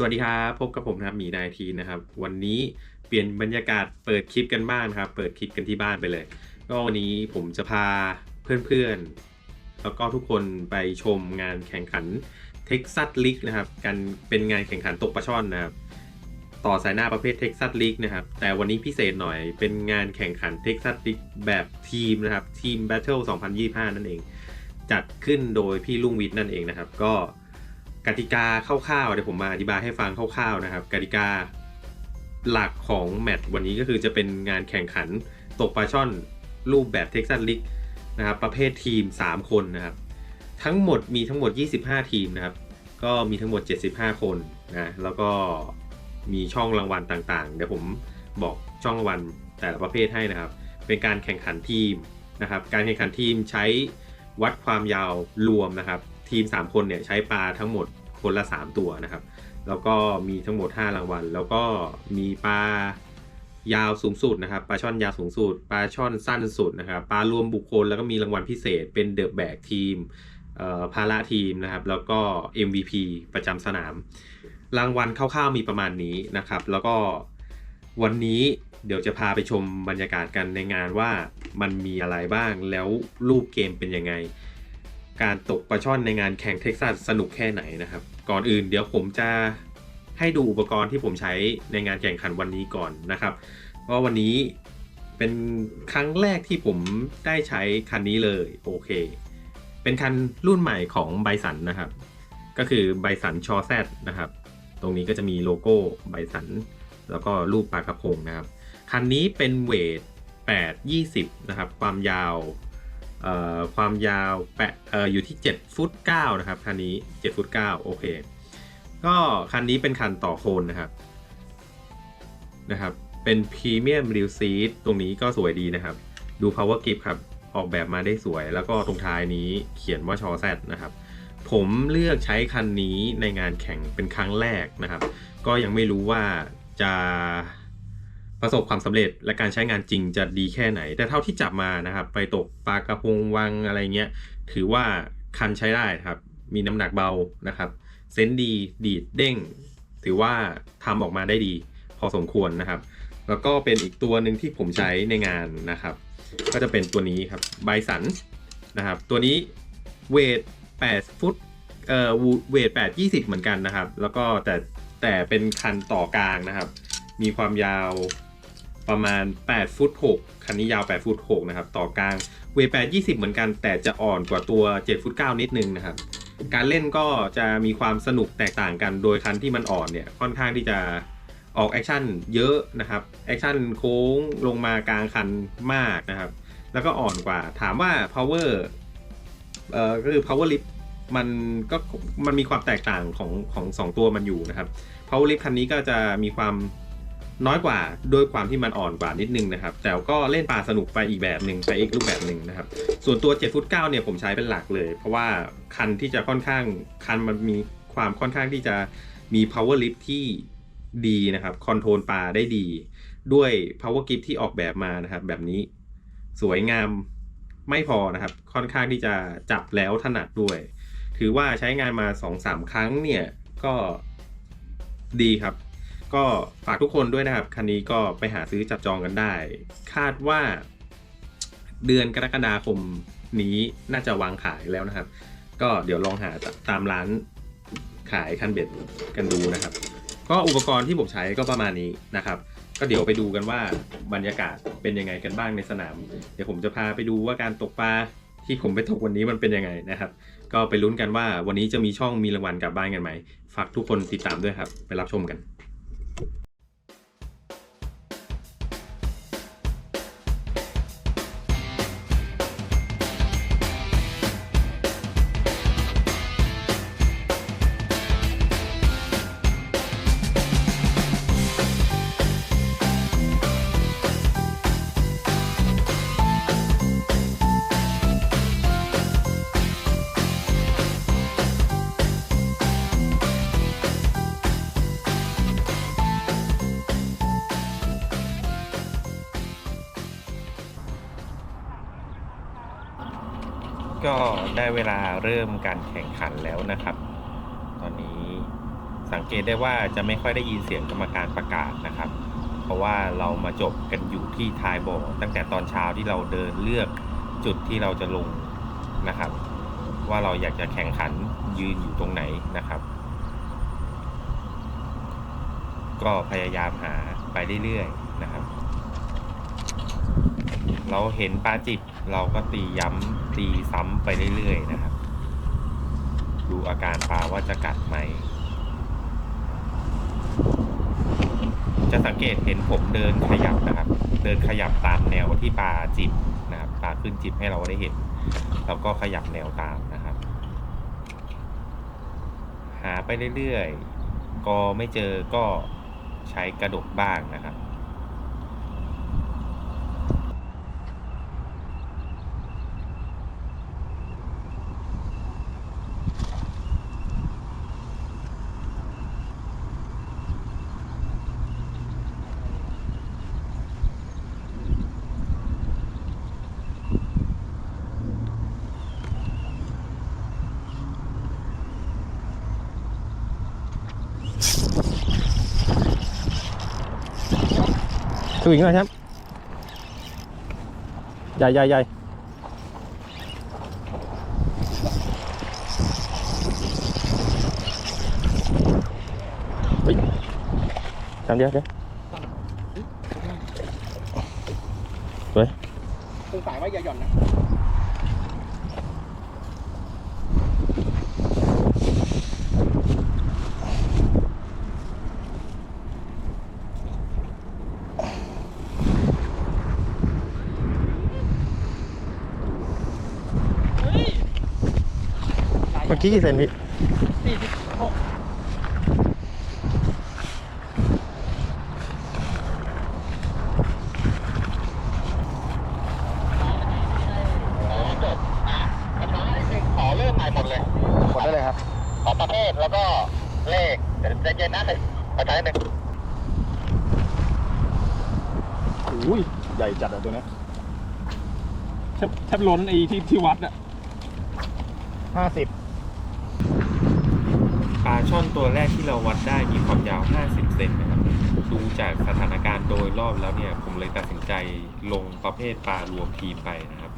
สวัสดีครับ พบกับผมนะครับหมีนายทีนะครับ วันนี้เปลี่ยนบรรยากาศเปิดคลิปกันบ้างนครับ เปิดคลิปกันที่บ้านไปเลย ก็วันนี้ผมจะพาเพื่อนๆ แล้วก็ทุกคนไปชมงานแข่งขันเท็กซัสลิกนะครับ กันเป็นงานแข่งขันตกปลาช่อนนะครับ ต่อสายหน้าประเภทเท็กซัสลิกนะครับ แต่วันนี้พิเศษหน่อยเป็นงานแข่งขันเท็กซัสลิกแบบทีมนะครับ ทีมแบทเทิล2025 นั่นเอง จัดขึ้นโดยพี่ลุงวิทย์นั่นเองนะครับ ก็ กติกาคร่าวๆเดี๋ยวผมมาอธิบายให้ฟังคร่าวๆนะครับ กติกาหลักของแมตช์วันนี้ก็คือจะเป็นงานแข่งขันตกปลาช่อนรูปแบบเท็กซัสลิกนะครับประเภททีม 3 คนนะครับ ทั้งหมดมีทั้งหมด 25 ทีมนะครับ ก็มีทั้งหมด 75 คนนะแล้วก็มีช่องรางวัลต่างๆ เดี๋ยวผมบอกช่องรางวัลแต่ละประเภทให้นะครับ เป็นการแข่งขันทีมนะครับ การแข่งขันทีมใช้วัดความยาวรวมนะครับ ทีม 3 คนเนี่ยใช้ปลาทั้งหมดคนละ 3 ตัวนะครับ แล้วก็มีทั้งหมด 5 รางวัล แล้วก็มีปลายาวสูงสุดนะครับปลาช่อนยาวสูงสุดปลาช่อนสั้นสุดนะครับปลารวมบุคคลแล้วก็มีรางวัลพิเศษเป็นเดอะแบกทีมเอ่อภาระทีมนะครับ แล้วก็ MVP ประจำสนาม รางวัลคร่าวๆมีประมาณนี้นะครับ แล้วก็วันนี้เดี๋ยวจะพาไปชมบรรยากาศกันในงานว่ามันมีอะไรบ้างแล้วรูปเกมเป็นยังไง การตกปลาช่อนในงานแข่งเท็กซัสสนุกแค่ไหนนะครับ ก่อนอื่นเดี๋ยวผมจะให้ดูอุปกรณ์ที่ผมใช้ในงานแข่งขันวันนี้ก่อนนะครับเพราะวันนี้เป็นครั้งแรกที่ผมได้ใช้คันนี้เลยโอเค เป็นคันรุ่นใหม่ของไบสันนะครับ ก็คือไบสันชอแซดนะครับ ตรงนี้ก็จะมีโลโก้ไบสันแล้วก็รูปปลากระพงนะครับ คันนี้เป็นเวท8 20 นะครับ ความยาว ความยาวแปะอออยู่ที่ 7 ฟุต9นะครับคันนี้ 7 ฟุต9โอเค ก็คันนี้เป็นคันต่อโคนนะครับนะครับ เป็นพรีเมียมริวซีดตรงนี้ก็สวยดีนะครับ ดู power grip ครับ ออกแบบมาได้สวย แล้วก็ตรงท้ายนี้เขียนว่าชอแซดนะครับ ผมเลือกใช้คันนี้ในงานแข่งเป็นครั้งแรกนะครับ ก็ยังไม่รู้ว่าจะ ประสบความสำเร็จและการใช้งานจริงจะดีแค่ไหน แต่เท่าที่จับมานะครับ ไปตกปลากระพงวังอะไรเงี้ย ถือว่าคันใช้ได้ครับ มีน้ำหนักเบานะครับ เซนดีดีดเด้ง ถือว่าทำออกมาได้ดี พอสมควรนะครับ แล้วก็เป็นอีกตัวหนึ่งที่ผมใช้ในงานนะครับ ก็จะเป็นตัวนี้ครับไบสันนะครับ ตัวนี้เวท8ฟุตเอ่อเวท8 20 เหมือนกันนะครับ แล้วก็แต่แต่เป็นคันต่อกลางนะครับ มีความยาว ประมาณ 8 ฟุต 6 คันนี้ยาว 8 ฟุต 6 นะครับ ต่อกลางเวท8 20 เหมือนกัน แต่จะอ่อนกว่าตัว 7 ฟุต 9 นิดนึงนะครับ การเล่นก็จะมีความสนุกแตกต่างกัน โดยคันที่มันอ่อนเนี่ย ค่อนข้างที่จะออกแอคชั่นเยอะนะครับ แอคชั่นโค้งลงมากลางคันมากนะครับ แล้วก็อ่อนกว่า ถามว่า power เอ่อก็คือ power lift มันก็มันมีความแตกต่างของของสองตัวมันอยู่นะครับ power lift คันนี้ก็จะมีความ น้อยกว่าโดยความที่มันอ่อนกว่านิดนึงนะครับ แต่ก็เล่นปลาสนุกไปอีกแบบหนึ่งไปอีกรูปแบบหนึ่งนะครับ ส่วนตัว7ฟุต9เนี่ยผมใช้เป็นหลักเลย เพราะว่าคันที่จะค่อนข้างคันมันมีความค่อนข้างที่จะมี power lift ที่ดีนะครับคอนโทรลปลาได้ดี ด้วย power grip ที่ออกแบบมานะครับ แบบนี้สวยงามไม่พอนะครับ ค่อนข้างที่จะจับแล้วถนัดด้วย ถือว่าใช้งานมา 2-3 ครั้งเนี่ยก็ดีครับ ก็ฝากทุกคนด้วยนะครับ คันนี้ก็ไปหาซื้อจับจองกันได้ คาดว่าเดือนกรกฎาคมนี้น่าจะวางขายแล้วนะครับ ก็เดี๋ยวลองหาตามร้านขายคันเบ็ดกันดูนะครับ ก็อุปกรณ์ที่ผมใช้ก็ประมาณนี้นะครับ ก็เดี๋ยวไปดูกันว่าบรรยากาศเป็นยังไงกันบ้างในสนาม เดี๋ยวผมจะพาไปดูว่าการตกปลาที่ผมไปตกวันนี้มันเป็นยังไงนะครับ ก็ไปลุ้นกันว่าวันนี้จะมีช่องมีรางวัลกลับบ้านกันไหมฝากทุกคนติดตามด้วยครับ ไปรับชมกัน ได้เวลาเริ่มการแข่งขันแล้วนะครับ ตอนนี้สังเกตได้ว่าจะไม่ค่อยได้ยินเสียงกรรมการประกาศนะครับ เพราะว่าเรามาจบกันอยู่ที่ท้ายบ่อตั้งแต่ตอนเช้าที่เราเดินเลือกจุดที่เราจะลงนะครับ ว่าเราอยากจะแข่งขันยืนอยู่ตรงไหนนะครับ ก็พยายามหาไปเรื่อยๆ เราเห็นปลาจิบเราก็ตีย้ำตีซ้ำไปเรื่อยๆนะครับ ดูอาการปลาว่าจะกัดไหม จะสังเกตเห็นผมเดินขยับนะครับ เดินขยับตามแนวที่ปลาจิบนะครับปลาขึ้นจิบให้เราได้เห็น เราก็ขยับแนวตามนะครับ หาไปเรื่อยๆ ก็ไม่เจอก็ใช้กระดกบ้างนะครับ สวิงหน่อยครับ ใหญ่ใหญ่ใหญ่เฮ้ยทำเดียวเดี๋ยวสวยตรงสายไว้อย่าหย่อนนะ กี้กี่เซนพี่สี่สิบหกขอเริ่มใหม่หมดเลย กดได้เลยครับ ขอประเภทแล้วก็เลขเดี๋ยวใจเย็นนะขอใช้หนึ่งอุ้ยใหญ่จัดอะตัวนี้แทบแทบล้นไอ้ที่ที่วัดอะห้าสิบปลา ช่อนตัวแรกที่เราวัดได้มีความยาว 50 เซนนะครับ ดูจากสถานการณ์โดยรอบแล้วเนี่ย ผมเลยตัดสินใจลงประเภทปลารวมทีมไปนะครับ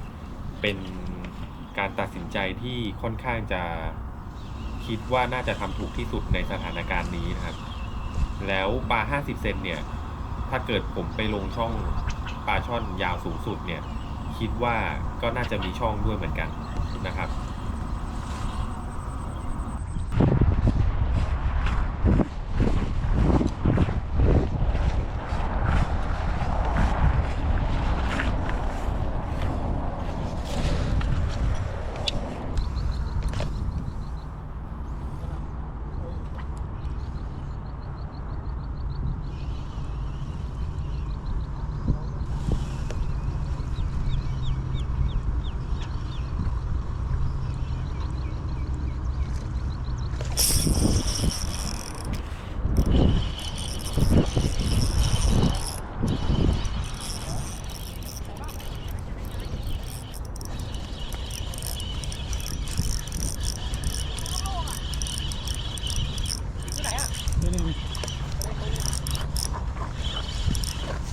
เป็นการตัดสินใจที่ค่อนข้างจะคิดว่าน่าจะทำถูกที่สุดในสถานการณ์นี้นะครับ แล้วปลา 50 เซนเนี่ย ถ้าเกิดผมไปลงช่องปลาช่อนยาวสูงสุดเนี่ย คิดว่าก็น่าจะมีช่องด้วยเหมือนกันนะครับ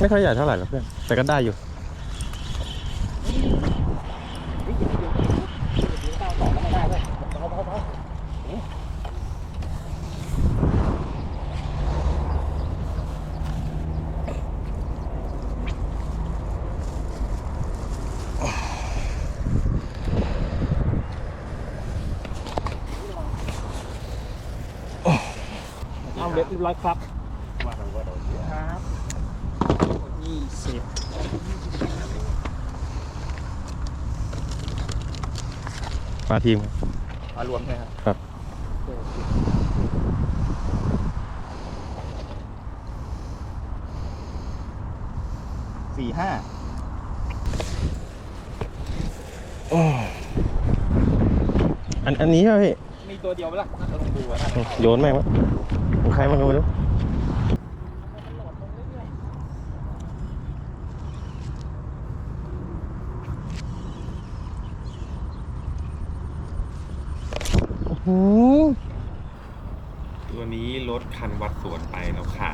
ไม่ค่อยใหญ่เท่าไหร่หรอกเพื่อน แต่ก็ได้อยู่ เอาเล็บเรียบร้อยครับครับยี่สิบ มาทีมมารวมใช่ไหมครับครับสี่ห้าอันอันนี้ใช่ไหมพี่มีตัวเดียวไหมล่ะน่าจะลองดูอะน่าจะเข้าโยนแม่งวะของใครมันก็ไม่รู้โอ้โห ตัวนี้ลด คันวัดสวนไปแล้วค่ะ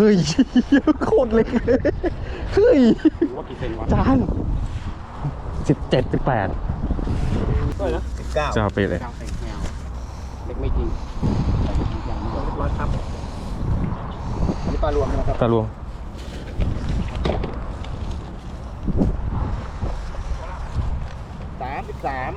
ฮ้ยโคตรเล็กเลยเฮ้ยหรือว่ากี่เซนวะจานสิบเจ็ดสิบแปดเท่าไหร่นะสิบเก้าจะเอาไปเลยเก้าเซนแมวเล็กไม่จริงแต่จริงจังเรียบร้อยครับอันนี้ปลารวมนะครับตาลวงสามสิบสาม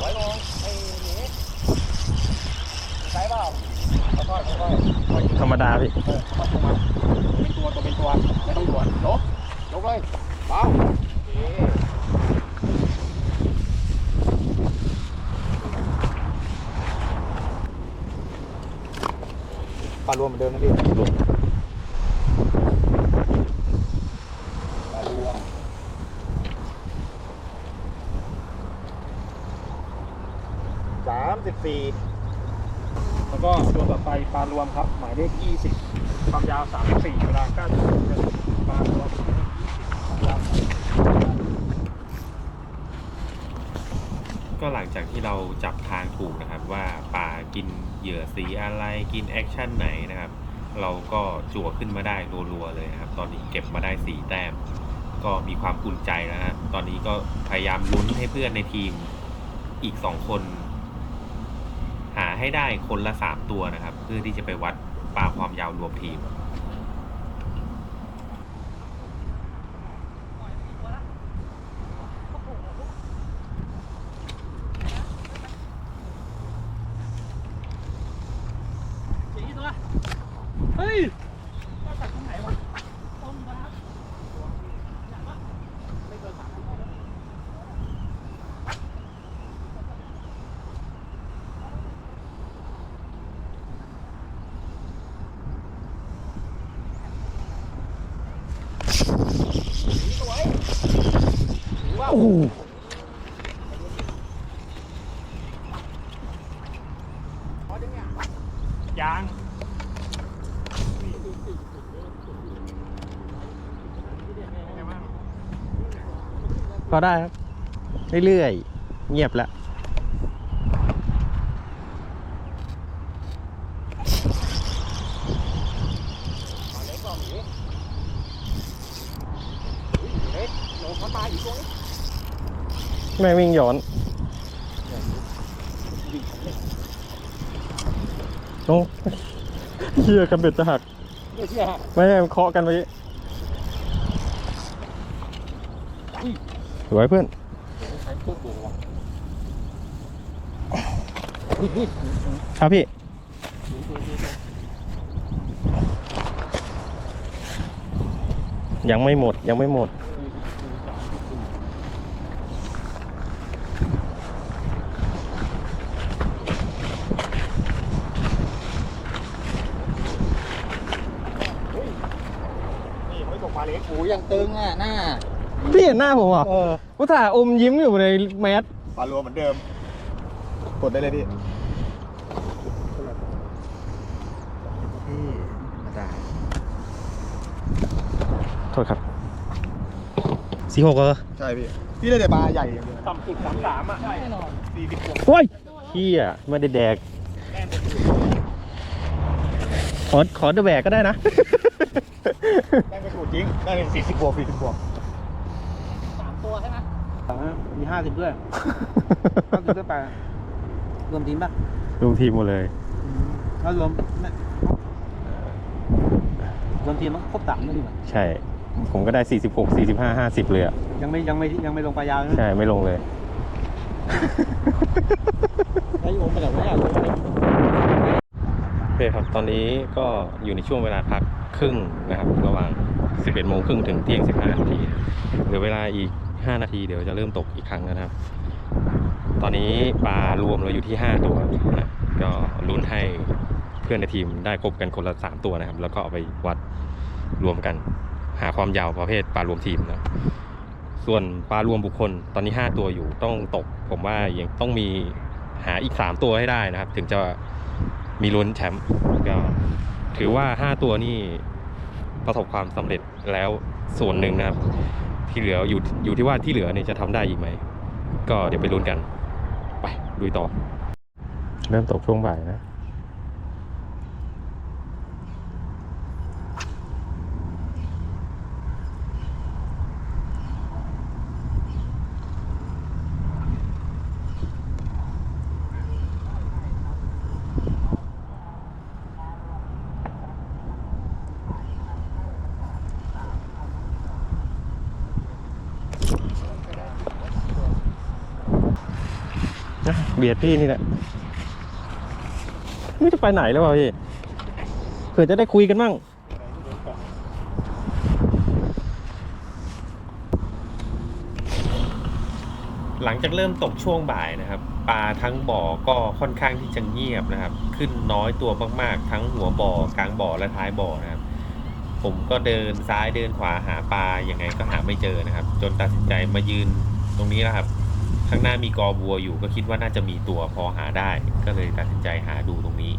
ไว้ลงไอ้หนีใช่เปล่าค่อยๆค่อยๆค่อยธรรมดาพี่ ๆเออมาถูกมาเป็นตัวตัวเป็นตัวไม่ต้องด่วนยกยกเลยเบาโอเคปลารวมเหมือนเดิมนะพี่ปลารวมสามสิบสี่แล้วก็ตัวต่อไปปลารวมครับ หมายเลขยี่สิบความยาวสามสิบสี่เวลาเก้าจุดปลารวมก็หลังจากที่เราจับทางถูกนะครับว่าป่ากินเหยื่อสีอะไรกินแอคชั่นไหนนะครับ เราก็จั่วขึ้นมาได้รัวๆเลยนะครับ ตอนนี้เก็บมาได้สีแต้ม ก็มีความอุ่นใจแล้วนะตอนนี้ก็พยายามลุ้นให้เพื่อนในทีมอีกสองคน ให้ได้คนละสามตัวนะครับ เพื่อที่จะไปวัดปลาความยาวรวมทีม โอ้โหยางพอได้ครับ เรื่อยๆ เงียบแล้ว เล็กกว่าหมีเล็กโยนเข้ามาอีกตัวนี้ แม่วิ่งย้อนโอ้เชี่ยกันเบ็ดจะหัก ไม่เชื่อฮะไม่ให้มันเคาะกันไว้สวยเพื่อนใช้พวกโบว่ะครับพี่ ยังไม่หมดยังไม่หมด ไม่ตกปลาเล็กโอ้ยังตึงอะหน้า พี่เห็นหน้าผมเหรอเอออุตส่าห์อมยิ้มอยู่ในแมสปลารวมเหมือนเดิม กดได้เลยพี่โทษครับสี่หกเออใช่พี่ พี่ได้แต่ปลาใหญ่อย่างเดียวต่ำสุดสามสามอะแน่นอนสี่สิบกว่าโอ้ยเฮียไม่ได้แดก ขอขอเดอะแบกก็ได้นะแม่งไปถูก จริงได้เป็นสี่สิบกว่าสี่สิบกว่ามีห้าสิบด้วยห้าสิบด้วยไปรวมทีมป่ะรวมทีมหมดเลยถ้ารวมไม่รวมทีมมันครบสามเลยดีกว่าใช่ ผมก็ได้46 45 50เลยอะยังไม่ยังไม่ยังไม่ลงปลายาวนะใช่ไม่ลงเลยไอ้โอมไปไหนวะเนี่ยโอเคครับตอนนี้ก็อยู่ในช่วงเวลาพักครึ่งนะครับ ระหว่าง 11โมงครึ่งถึงเที่ยง 15นาทีเหลือเวลาอีก 5 นาทีเดี๋ยวจะเริ่มตกอีกครั้งนะครับ ตอนนี้ปลารวมเราอยู่ที่ 5 ตัวนะก็ลุ้นให้เพื่อนในทีมได้ครบกันคนละ 3 ตัวนะครับ แล้วก็เอาไปวัดรวมกัน หาความยาวประเภทปลารวมทีมนะส่วนปลารวมบุคคลตอนนี้ 5 ตัวอยู่ต้องตก ผมว่ายังต้องมีหาอีก 3 ตัวให้ได้นะครับ ถึงจะมีลุ้นแชมป์ก็ถือว่า 5 ตัวนี่ ประสบความสำเร็จแล้วส่วนหนึ่งนะครับ ที่เหลืออยู่อยู่ที่ว่าที่เหลือเนี่ยจะทำได้อีกไหม ก็เดี๋ยวไปลุ้นกัน ไปลุยต่อ เริ่มตกช่วงบ่ายนะ บียดพี่นี่แหละไม่จะไปไหนแล้ววะพี่เผื่อจะได้คุยกันบ้างหลังจากเริ่มตกช่วงบ่ายนะครับ ปลาทั้งบ่อก็ค่อนข้างที่จะเงียบนะครับ ขึ้นน้อยตัวมากๆ ทั้งหัวบ่อกลางบ่อและท้ายบ่อนะครับ ผมก็เดินซ้ายเดินขวาหาปลายังไงก็หาไม่เจอนะครับ จนตัดสินใจมายืนตรงนี้แล้วครับ ข้างหน้ามีกอบัวอยู่ก็คิดว่าน่าจะมีตัวพอหาได้ ก็เลยตัดสินใจหาดูตรงนี้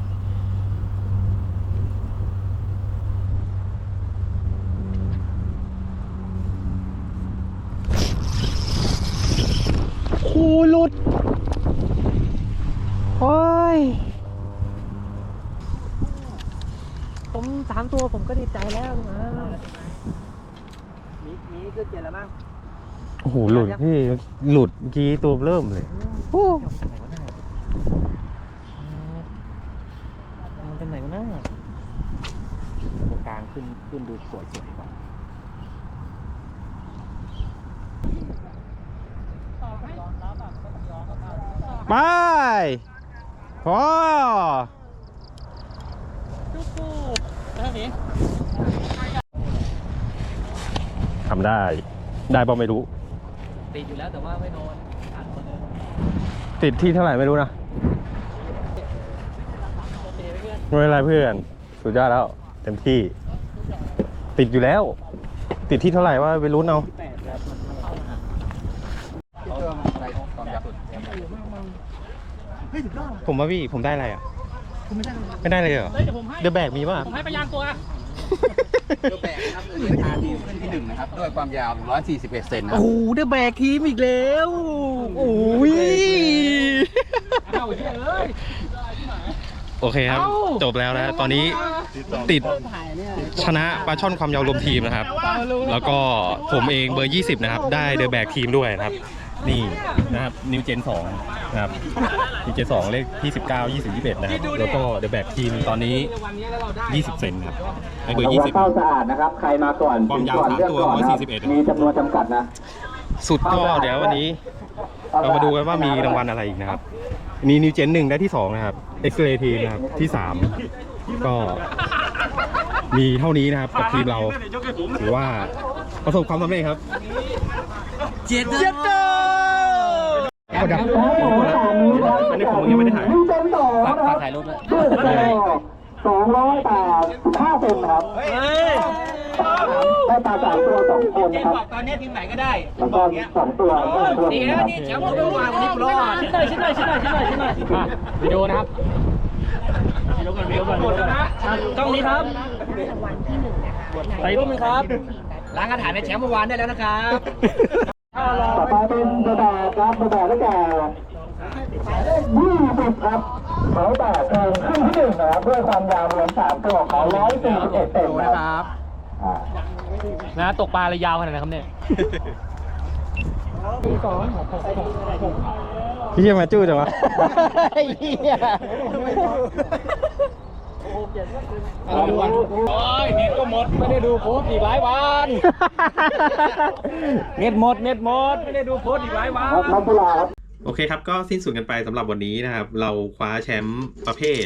โอ้หลุด โอ้ย ผมสามตัวผมก็ดีใจแล้วนะ มีมีเกินเจ็ดแล้วมั้ง โอ้โหหลุดพี่หลุดเมื่อกี้ตัวเริ่มเลยโอ้มันเป็นไหนวะน้าตรงกลางขึ้นขึ้นดูสวยสวยกว่าไปพอจุ๊บปุ๊บแล้วนี่ทำได้ ได้ป่ะไม่รู้ ติดอยู่แล้วแต่ว่าไม่โดนขาดคนเลยติดที่เท่าไหร่ไม่รู้นะโอเคไหมเพื่อนไม่เป็นไรเพื่อน สุดยอดแล้ว เต็มที่ ติดอยู่แล้ว ติดที่เท่าไหร่ว่าไปรู้นเอาแปดแล้วมันมันเข้ามาผมว่าพี่ผมได้อะไรอะ ไม่ได้เลยเหรอเฮ้ยเดี๋ยวผมให้เดอะแบกมีป่ะ ผมให้ไปยางตัว ตัวแบกครับราคาทีมขึ้นที่หนึ่งนะครับ ด้วยความยาว 141 เซนนะคโอ้รับโหเดอะแบกทีมอีกแล้วโอ้ย เอ้าเฮ้ยเอ้ย โอเคครับ เอ้า จบแล้วนะตอนนี้ติดชนะปลาช่อนความยาวรวมทีมนะครับ แล้วก็ผมเองเบอร์ 20 นะครับ ได้เดอะแบกทีมด้วยนะครับ นี่นะครับนิวเจน2นะครับนิวเจน2เลขที่ 19 20 21 นะครับ แล้วก็เดอะแบกทีมตอนนี้วันนี้แล้วเราได้20 เซนครับในเบอร์หัวเข้าสะอาดนะครับ ใครมาก่อนความยาวก่อนสามเลือกตัวก่อนนะครับ141มีจำนวนจำกัดนะ20สุดก็เดี๋ยววันนี้ เรามาดูกันว่ามีรางวัลอะไรอีกนะครับ นี่นิวเจนหนึ่งได้ที่2นะครับเอ็กซ์เรย์ทีมนะครับที่3ก็มีเท่านี้นะครับกับทีมเราถือว่าประสบความสำเร็จครับ เจ็ดเจ็ดเด้อดับอันนี้ผมยังไม่ได้ถ่ายมีเซนต่อครับฝากถ่ายรูปด้วยสองร้อยแปดห้าเซนครับเฮ้ยได้ปลาสามตัวสองคนนะครับ ตอนนี้ทีมไหนก็ได้แล้วก็สองตัวก็คนดีแล้วนี่แชมป์เมื่อวานวันนี้กูรอดชิ้นหน่อยชิ้นหน่อยชิ้นหน่อยชิ้นหน่อยชิ้นหน่อยอะวิดีโอนะครับวิดีโอก่อนวิดีโอก่อนวิดีโอก่อนอะกล้องนี้ครับรางวัลที่หนึ่งนะคะใส่รูปหนึ่งครับล้างอาถรรพ์ในแชมป์เมื่อวานได้แล้วนะครับ ต่อไปเป็นกระดาษครับกระดาษแล้วแก่หมายเลขยี่สิบครับเขาแบบเพลงขึ้นที่หนึ่งนะครับด้วยความยาวรวมสามตัวของร้อยสี่สิบเอ็ดเซนนะครับอ่านะตกปลาอะไรยาวขนาดไหนครับเนี่ยพี่เชี่ยมาจู้จังวะ โอ้ยเน็ตก็หมดไม่ได้ดูโพสต์อีกหลายวันเน็ตหมดเน็ตหมดไม่ได้ดูโพสต์อีกหลายวันครับนักกีฬาครับโอเคครับก็สิ้นสุดกันไปสำหรับวันนี้นะครับ เราคว้าแชมป์ประเภท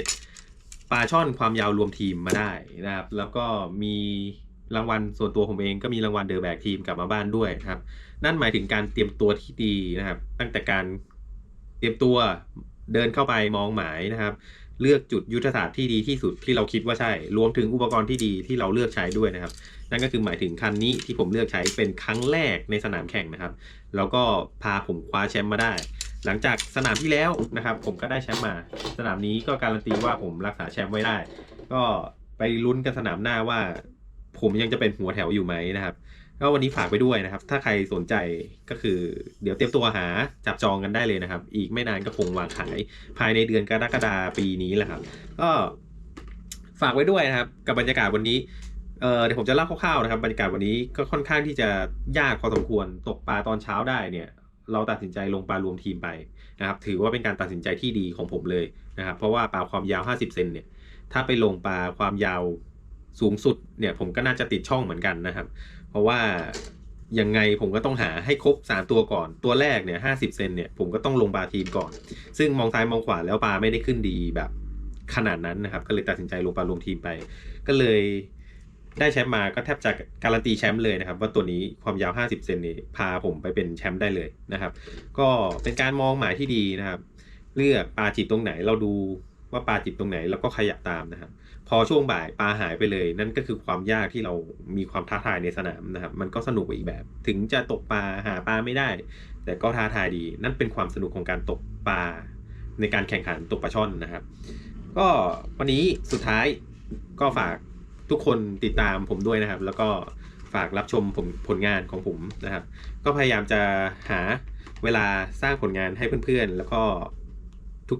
ปลาช่อนความยาวรวมทีมมาได้นะครับ แล้วก็มีรางวัลส่วนตัวผมเองก็มีรางวัลเดอะแบกทีมกลับมาบ้านด้วยนะครับ นั่นหมายถึงการเตรียมตัวที่ดีนะครับ ตั้งแต่การเตรียมตัวเดินเข้าไปมองหมายนะครับ เลือกจุดยุทธศาสตร์ที่ดีที่สุดที่เราคิดว่าใช่ รวมถึงอุปกรณ์ที่ดีที่เราเลือกใช้ด้วยนะครับ นั่นก็คือหมายถึงคันนี้ที่ผมเลือกใช้เป็นครั้งแรกในสนามแข่งนะครับ แล้วก็พาผมคว้าแชมป์มาได้ หลังจากสนามที่แล้วนะครับ ผมก็ได้แชมป์มา สนามนี้ก็การันตีว่าผมรักษาแชมป์ไว้ได้ ก็ไปลุ้นกันสนามหน้าว่า ผมยังจะเป็นหัวแถวอยู่ไหมนะครับ ก็วันนี้ฝากไปด้วยนะครับ ถ้าใครสนใจก็คือ เดี๋ยวเตรียมตัวหาจับจองกันได้เลยนะครับ อีกไม่นานก็คงวางขายภายในเดือนกรกฎาปีนี้แหละครับ ก็ฝากไว้ด้วยนะครับ กับบรรยากาศวันนี้เดี๋ยวผมจะเล่าคร่าวๆนะครับบรรยากาศวันนี้ก็ค่อนข้างที่จะยากพอสมควรตกปลาตอนเช้าได้เนี่ยเราตัดสินใจลงปลารวมทีมไปนะครับ ถือว่าเป็นการตัดสินใจที่ดีของผมเลยนะครับ เพราะว่าปลาความยาว 50 เซนเนี่ย ถ้าไปลงปลาความยาวสูงสุดเนี่ย ผมก็น่าจะติดช่องเหมือนกันนะครับ เพราะว่ายังไงผมก็ต้องหาให้ครบ 3 ตัวก่อน ตัวแรกเนี่ย50เซนเนี่ยผมก็ต้องลงปลาทีมก่อน ซึ่งมองซ้ายมองขวาแล้วปลาไม่ได้ขึ้นดีแบบขนาดนั้นนะครับ ก็เลยตัดสินใจลงปลารวมทีมไป ก็เลยได้แชมป์มาก็แทบจะการันตีแชมป์เลยนะครับ ว่าตัวนี้ความยาว 50 เซนนี่พาผมไปเป็นแชมป์ได้เลยนะครับ ก็เป็นการมองหมายที่ดีนะครับ เลือกปลาจิบตรงไหนเราดูว่าปลาจิบตรงไหนแล้วก็ขยับตามนะครับ พอช่วงบ่ายปลาหายไปเลย นั่นก็คือความยากที่เรามีความท้าทายในสนามนะครับ มันก็สนุกไปอีกแบบ ถึงจะตกปลาหาปลาไม่ได้ แต่ก็ท้าทายดี นั่นเป็นความสนุกของการตกปลาในการแข่งขันตกปลาช่อนนะครับ ก็วันนี้สุดท้ายก็ฝากทุกคนติดตามผมด้วยนะครับ แล้วก็ฝากรับชมผมผลงานของผมนะครับ ก็พยายามจะหาเวลาสร้างผลงานให้เพื่อนๆ แล้วก็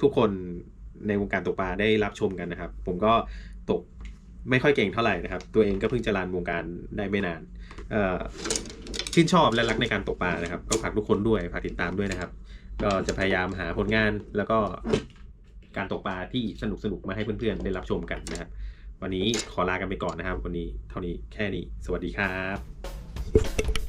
ทุกๆคนในวงการตกปลาได้รับชมกันนะครับ ผมก็ ตกไม่ค่อยเก่งเท่าไหร่นะครับ ตัวเองก็เพิ่งจะรันวงการได้ไม่นานชื่นชอบและรักในการตกปลานะครับ ก็ฝากทุกคนด้วยฝากติดตามด้วยนะครับ ก็จะพยายามหาผลงานแล้วก็การตกปลาที่สนุกสนุกๆมาให้เพื่อนๆได้รับชมกันนะครับ วันนี้ขอลากันไปก่อนนะครับ วันนี้เท่านี้แค่นี้ สวัสดีครับ